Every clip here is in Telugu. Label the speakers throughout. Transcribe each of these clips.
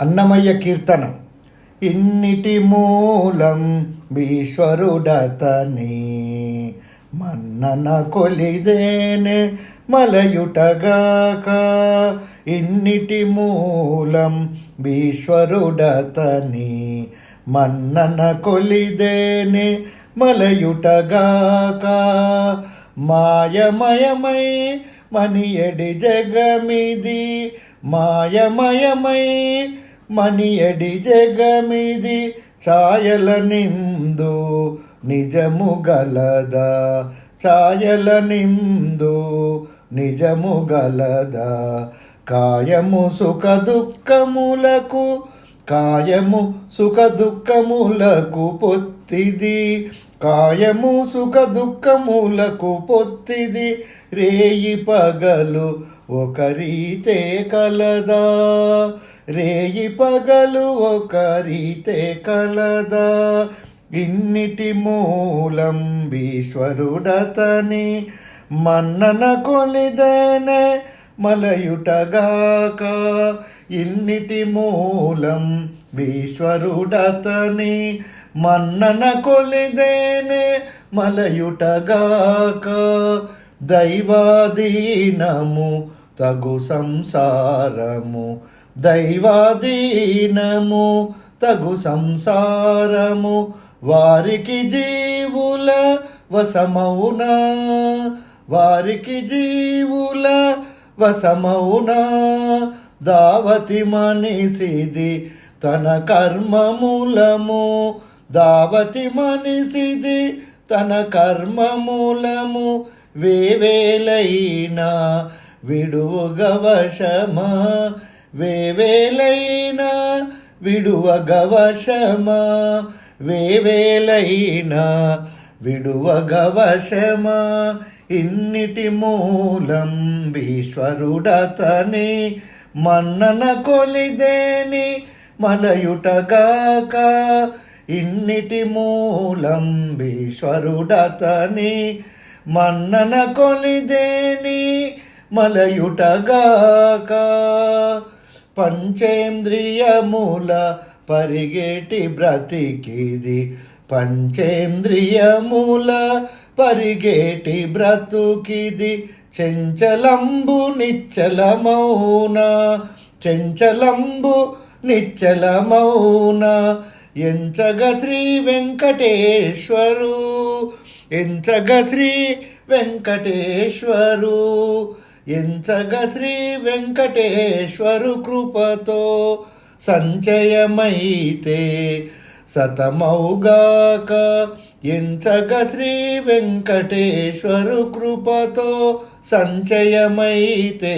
Speaker 1: అన్నమయ్య కీర్తన. ఇన్నిటి మూలం భీశ్వరుడతని మన్నన కొలిదేనే మలయుటగాక. ఇన్నిటి మూలం భీశ్వరుడతని మన్నన కొలిదేనే మలయుటగాక. మాయమయమై మనియడి జగమిది మాయమయమై మనియడి జగమిది ఛాయల నిందు నిజము గలదా? ఛాయల నిందు నిజము గలదా? కాయము సుఖ దుఃఖములకు కాయము సుఖ దుఃఖములకు పొత్తిది. కాయము సుఖ దుఃఖములకు పొత్తిది. రేయి పగలు ఒకరితే కలదా? రేయి పగలు ఒకరీతే కలదా. ఇన్నిటి మూలం భీశ్వరుడతని మన్నన కొలిదేనే మలయుటగాక. ఇన్నిటి మూలం భీశ్వరుడతని మన్నన కొలిదేనే మలయుటగాక. దైవాధీనము తగు సంసారము దైవాధీనము తగు సంసారము వారికి జీవుల వసమౌనా వారికి జీవుల వసమౌనా దావతి మనిషిది తన కర్మమూలము. దావతి మనిషిది తన కర్మమూలము. వేవేలైనా విడువగవశమా వేవేలైనా విడువగవశమా? వేవేలైనా విడువగవశమా? ఇన్నిటి మూలం భీశ్వరుడతని మన్నన కొలిదేని మలయుటగాక. ఇన్నిటి మూలం భీశ్వరుడతని మన్నన కొలిదేని మలయుటగాక. పంచేంద్రియముల పరిగెటి బ్రతికిది. పంచేంద్రియముల పరిగేటి బ్రతుకిది. చెంచలంబు నిచ్చలమౌన చెంచలంబు నిచ్చలమౌన ఎంచగ శ్రీ వెంకటేశ్వరు ఎంచగ శ్రీ వెంకటేశ్వరు. ఎంచగ శ్రీ వెంకటేశ్వరు కృపతో సంచయమైతే సతమౌగాక. ఎంచగ శ్రీ వెంకటేశ్వరు కృపతో సంచయమైతే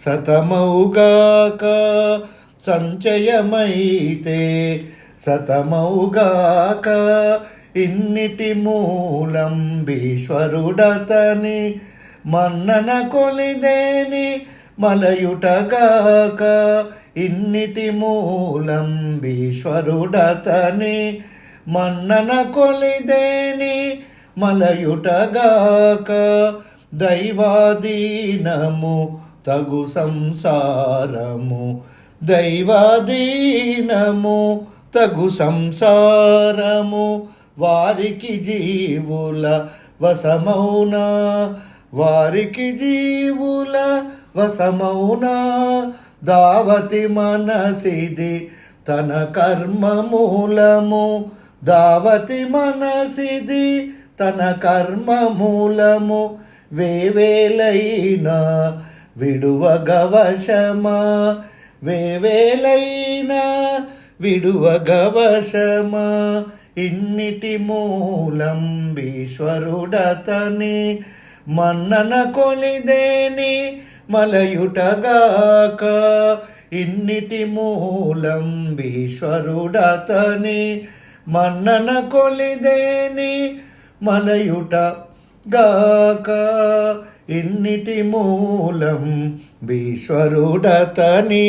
Speaker 1: సతమౌగాక. సంచయమైతే సతమౌగాక. ఇన్నిటి మూలం భీశ్వరుడతని మన్నన కొలిదేని మలయుటగాక ఇన్నిటి మూలం భీశ్వరుడతని మన్నన కొలిదేని మలయుటగాక దైవాధీనము తగు సంసారము దైవాధీనము తగు సంసారము వారికి జీవుల వసమౌనా వారికి జీవుల వసమౌనా దావతి మనసిది తన కర్మ మూలము. దావతి మనసిది తన కర్మ మూలము. వేవేలైనా విడువగవశమా వేవేలైనా విడువగవశమా ఇన్నిటి మూలం భీశ్వరుడతని మన్నన కొలిదేని మలయుటగాక. ఇన్నిటి మూలం భీశ్వరుడతని మన్నన కొలిదేని మలయుట గాక ఇన్నిటి మూలం భీశ్వరుడతని